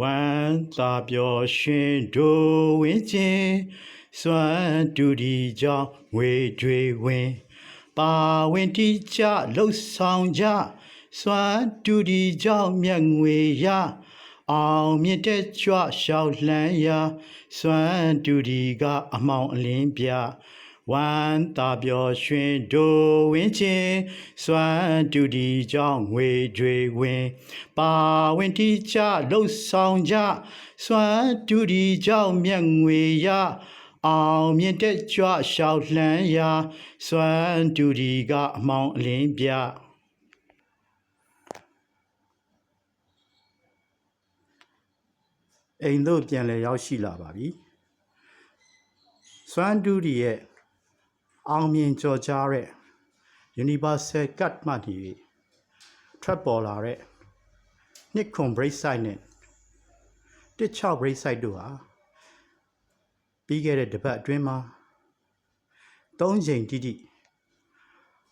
ဝမ်းသာပျော်ရွှင်ဒိုဝင်းချင်းစွမ်းတူဒီကြောင့်ငွေတွေဝင်ပါဝင်တိကြလှုပ်ဆောင်ကြစွမ်းတူဒီကြောင့်မြတ်ငွေရအောင်မြင့်တဲ့ကြွလျှောက်လှမ်းရာစွမ်းတူဒီကအမောင်အလင်းပြ ဝမ်းသာပျော်ရွှင်ဒိုဝင်းချင်းစွမ်းတူဒီကြောင့်ငွေတွေဝင်ပါဝင်တိကြလှုပ်ဆောင်ကြစွမ်းတူဒီကြောင့်မြတ်ငွေရအောင်မြင့်တဲ့ကြွလျှောက်လှမ်းရာစွမ်းတူဒီကအမောင်အလင်းပြအိမ်တို့ပြန်လဲရောက်ရှိလာပါပြီစွမ်းတူဒီရဲ့ အောင်မြင်ကြော်ကြားတဲ့ Universal Cut မှတည်ထွက်ပေါ်လာတဲ့နှစ်ခွန် break side နဲ့16 break side တို့ဟာပြီးခဲ့တဲ့တပတ်အတွင်းမှာ၃ချိန်တိတိ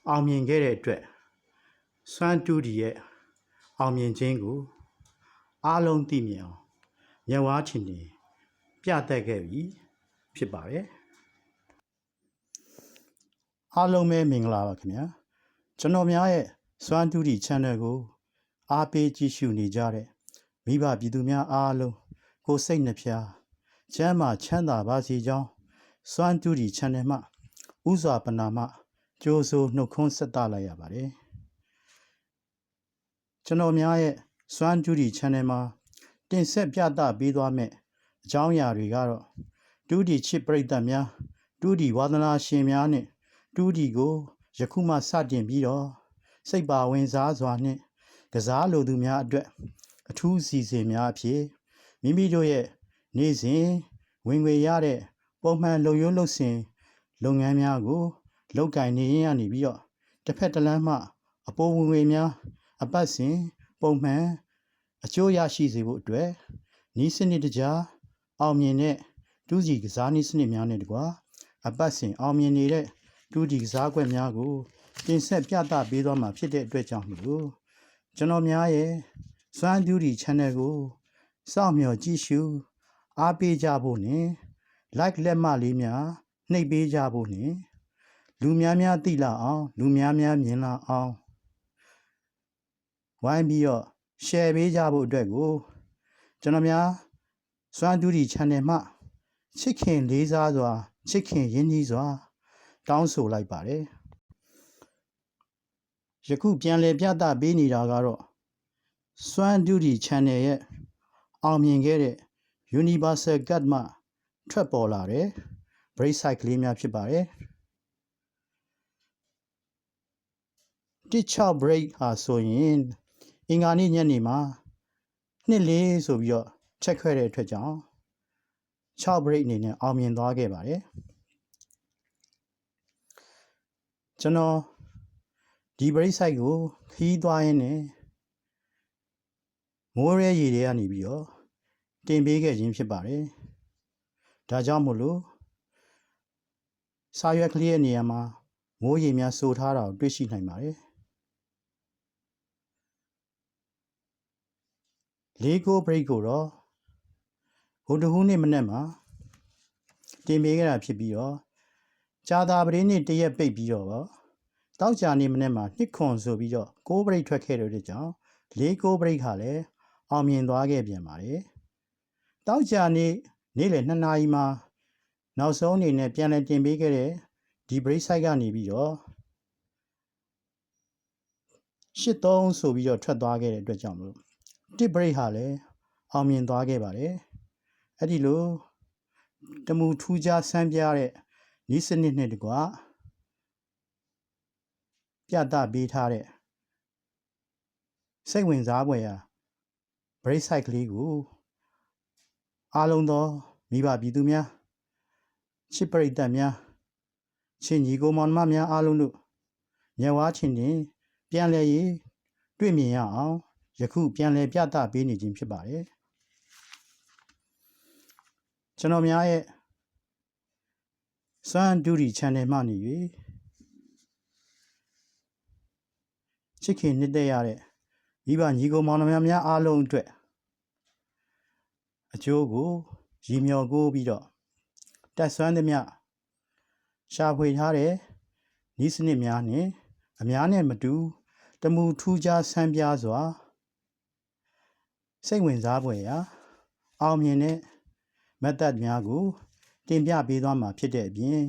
အောင်မြင်ခဲ့တဲ့အတွက်စွမ်းတူဒီရဲ့အောင်မြင်ခြင်းကိုအားလုံးသိမြင်အောင်မျက်ဝါးချင်နေပြတတ်ခဲ့ပြီဖြစ်ပါတယ် အားလုံးပဲမင်္ဂလာပါခင်ဗျာကျွန်တော်များရဲ့စွမ်းတူဒီ channel ကို အားပေးကြည့်ရှုနေကြတဲ့မိဘပြည်သူများအားလုံးကိုယ်စိတ်နှဖျားချမ်းသာချမ်းသာပါစေကြောင်းစွမ်းတူဒီ channel မှဥစွာပနာမကြိုးဆိုနှုတ်ခွန်းဆက်သလိုက်ရပါတယ်ကျွန်တော်များရဲ့စွမ်းတူဒီ channel မှာတင်ဆက်ပြသပေးသွားမယ့်အကြောင်းအရာတွေကတော့တူဒီချစ်ပရိသတ်များတူဒီဝါသနာရှင်များနဲ့ တူဒီကိုယခုမှစတင်ပြီးတော့စိတ်ပါဝင်စားစွာနဲ့ကစားလိုသူများအတွက်အထူးစီစဉ်များအဖြစ်မိမိတို့ရဲ့နေ့စဉ်ဝင်ငွေရတဲ့ပုံမှန်လုံရုံးလုံစင်လုပ်ငန်းများကိုလောက်ကင်နေရင်းကနေပြီးတော့တစ်ဖက်တစ်လမ်းမှ အပေါ်ဝင်ငွေများ အပတ်စဉ်ပုံမှန်အကျိုးရရှိစေဖို့အတွက်ဤစနစ်တကျအောင်မြင်တဲ့တူးစီကစားနည်းစနစ်များနဲ့တကွာအပတ်စဉ်အောင်မြင်နေတဲ့ တူးဒီကစားကွက်များကိုတင်ဆက်ပြသပေးသွားမှာဖြစ်တဲ့အတွက်ကြောင့်မလို့ကျွန်တော်များရဲ့စွမ်းတူးဒီ channel ကိုစောင့်မျှော်ကြည့်ရှုအားပေးကြဖို့နဲ့ like လက်မလေးများနှိပ်ပေးကြဖို့နဲ့လူများများသိလာအောင် လူများများမြင်လာအောင်ဝိုင်းပြီးတော့ share ပေးကြဖို့အတွက်ကိုကျွန်တော်များစွမ်းတူးဒီ channel မှချစ်ခင်လေးစားစွာချစ်ခင်ရင်းနှီးစွာ တောင်းဆိုလိုက်ပါတယ်ယခုပြန်လည်ပြသပေးနေတာကတော့စွမ်းတူးဒီ channel ရဲ့အောင်မြင်ခဲ့တဲ့ Universal Cut မှထွက်ပေါ်လာတဲ့ break site ကလေးများဖြစ်ပါတယ်16 break ဟာဆိုရင်အင်္ဂါနေ့ညနေမှာနှစ်လေးဆိုပြီးတော့ချက်ခွဲတဲ့အတွက်ကြောင့်6 break အနေနဲ့အောင်မြင်သွားခဲ့ပါတယ် ကျွန်တော်ဒီ break site ကိုခီးသွားရင်းနဲ့မိုးရဲရေတွေကနေပြီးတော့တင်ပေးခဲ့ခြင်းဖြစ်ပါတယ်ဒါကြောင့်မို့လို့စာရွက်ကလေးရဲ့နေရာမှာမိုးရေများစိုးထားတာကိုတွေ့ရှိနိုင်ပါတယ်လေးကို break ကိုတော့ဟိုတဟူးနေ့မနေ့မှာတင်ပေးခဲ့တာဖြစ်ပြီးတော့ ကြာသာပရင်းနေ့တရက်ပိတ်ပြီးတော့တောက်ကြနေ့မနေ့မှာနှစ်ခွန်ဆိုပြီးတော့ကိုး break ထွက်ခဲ့တဲ့ကြောင့်လေးကို break ဟာလည်းအောင်မြင်သွားခဲ့ပြန်ပါတယ်တောက်ကြနေ့နေ့လယ်2နာရီမှာနောက်ဆုံးအနေနဲ့ပြန်လည်တင်ပေးခဲ့တဲ့ဒီ break site ကနေပြီးတော့83ဆိုပြီးတော့ထွက်သွားခဲ့တဲ့အတွက်ကြောင့်မလို့တစ် break ဟာလည်းအောင်မြင်သွားခဲ့ပါတယ်အဲ့ဒီလိုတမူထူးခြားဆန်းပြတဲ့ ဤစနစ်နဲ့တကွပြသပေးထားတဲ့စိတ်ဝင်စားဖွယ်ရာ break site ကလေးကိုအားလုံးသောမိဘပြည်သူများချစ်ပရိသတ်များချင်းညီကိုမောင်နှမများအားလုံးတို့မျက်ဝါးချင်းတင်ပြန်လည်ရေးတွေ့မြင်ရအောင်ယခုပြန်လည်ပြသပေးနေခြင်းဖြစ်ပါတယ်ကျွန်တော်များရဲ့ စွမ်းဒူရီ channel မှနေ၍ချစ်ခင်နှစ်သက်ရတဲ့မိဘညီကိုမောင်နှမများအားလုံးအတွက်အကျိုးကိုရည်မျှော်ကိုးပြီးတော့တက်ဆွမ်းသမျှရှာဖွေထားတဲ့ဤစနစ်များနှင့်အများနဲ့မတူတမူထူးခြားဆန်းပြားစွာစိတ်ဝင်စားဖွယ်ရာအောင်မြင်တဲ့ method များကို တင်ပြပေးသွားမှာဖြစ်တဲ့အပြင်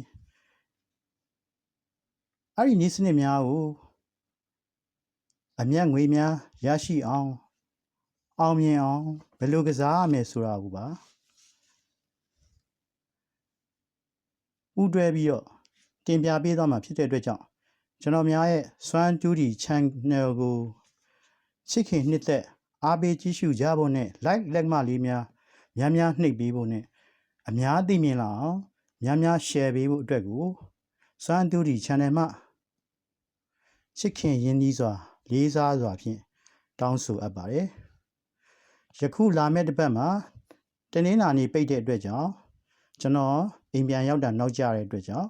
အဲ့ဒီနည်းစနစ်များကိုအမျက်ငွေများရရှိအောင်အောင်မြင်အောင်ဘယ်လိုကစားရမယ်ဆိုတာကိုပါဥတွဲပြီးတော့တင်ပြပေးသွားမှာဖြစ်တဲ့အတွက်ကြောင့်ကျွန်တော်များရဲ့စွမ်းတူးဒီ channel ကိုချစ်ခင်နှစ်သက်အားပေးကြည့်ရှုကြဖို့နဲ့ like လက်မလေးများများများနှိပ်ပေးဖို့နဲ့ အများသိမြင်လာအောင်များများ share ပေးဖို့အတွက်ကိုစွမ်းတူးဒီ channel မှာချစ်ခင်ရင်းနှီးစွာ လေးစားစွာဖြင့်တောင်းဆိုအပ်ပါတယ်ယခုလာမယ့်တစ်ပတ်မှာတနင်္လာနေ့ပိတ်တဲ့အတွက်ကြောင့်ကျွန်တော်အိမ်ပြန်ရောက်တာနောက်ကျတဲ့အတွက်ကြောင့်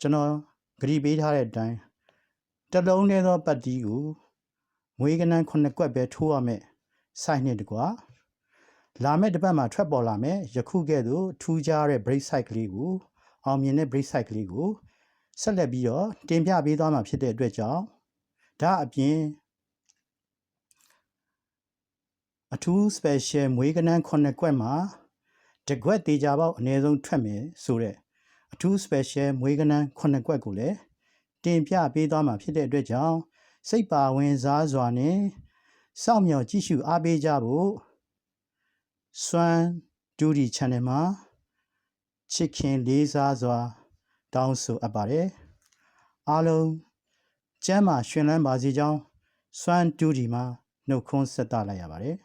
ကျွန်တော်ဂရီပေးထားတဲ့အတိုင်းတစ်လုံးထဲသောပတ်တီးကိုငွေကနန်းခုနှစ်ကွက်ပဲထိုးရမယ်စိုက်နှစ်တကွာ လာမယ့်တစ်ပတ်မှာထွက်ပေါ်လာမယ်ယခုကဲ့သို့ထူးခြားတဲ့ break site ကလေးကိုအောင်မြင်တဲ့ break site ကလေးကိုဆက်လက်ပြီးတော့တင်ပြပေးသွားမှာဖြစ်တဲ့အတွက်ကြောင့်ဒါအပြင်အထူး special မွေးကနန်းခုနှစ်ကွက်မှာတကွက်တေချာပေါက်အနည်းဆုံးထွက်မယ်ဆိုတဲ့အထူး special မွေးကနန်းခုနှစ်ကွက်ကိုလည်းတင်ပြပေးသွားမှာဖြစ်တဲ့အတွက်ကြောင့်စိတ်ပါဝင်စားစွာနဲ့စောင့်မျှော်ကြည့်ရှုအားပေးကြဖို့ စွမ်းဒူဒီ channel မှာချစ်ခင်လေးစားစွာ တောင်းဆိုအပ်ပါတယ်အားလုံးကျမ်းမာရှင်လန်းပါစေကြောင်းစွမ်းဒူဒီမှာနှုတ်ခွန်းဆက်သလိုက်ရပါတယ်